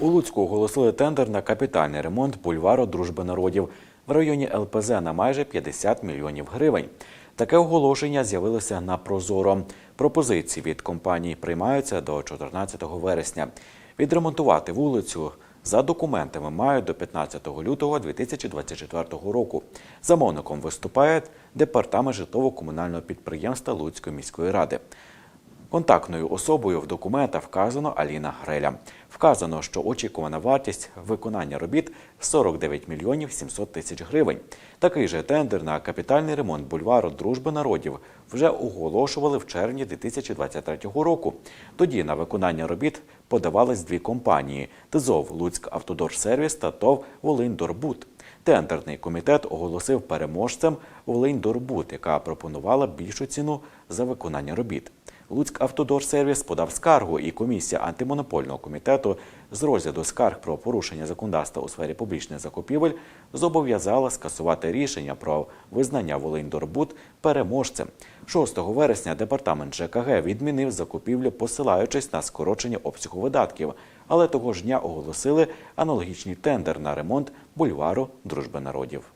У Луцьку оголосили тендер на капітальний ремонт бульвару Дружби народів в районі ЛПЗ на майже 50 мільйонів гривень. Таке оголошення з'явилося на Прозоро. Пропозиції від компаній приймаються до 14 вересня. Відремонтувати вулицю за документами мають до 15 лютого 2024 року. Замовником виступає департамент житлово-комунального підприємства Луцької міської ради. Контактною особою в документах вказано Аліна Греля. Вказано, що очікувана вартість виконання робіт 49 мільйонів 700 тисяч гривень. Такий же тендер на капітальний ремонт бульвару Дружби народів вже оголошували в червні 2023 року. Тоді на виконання робіт подавались дві компанії: ТЗОВ Луцьк Автодорсервіс та ТОВ Волиньдорбут. Тендерний комітет оголосив переможцем Волиньдорбут, яка пропонувала більшу ціну за виконання робіт. Луцьк Автодорсервіс подав скаргу, і комісія антимонопольного комітету з розгляду скарг про порушення законодавства у сфері публічних закупівель зобов'язала скасувати рішення про визнання Волиньдорбут переможцем. 6 вересня департамент ЖКГ відмінив закупівлю, посилаючись на скорочення обсягу видатків, але того ж дня оголосили аналогічний тендер на ремонт бульвару Дружби народів.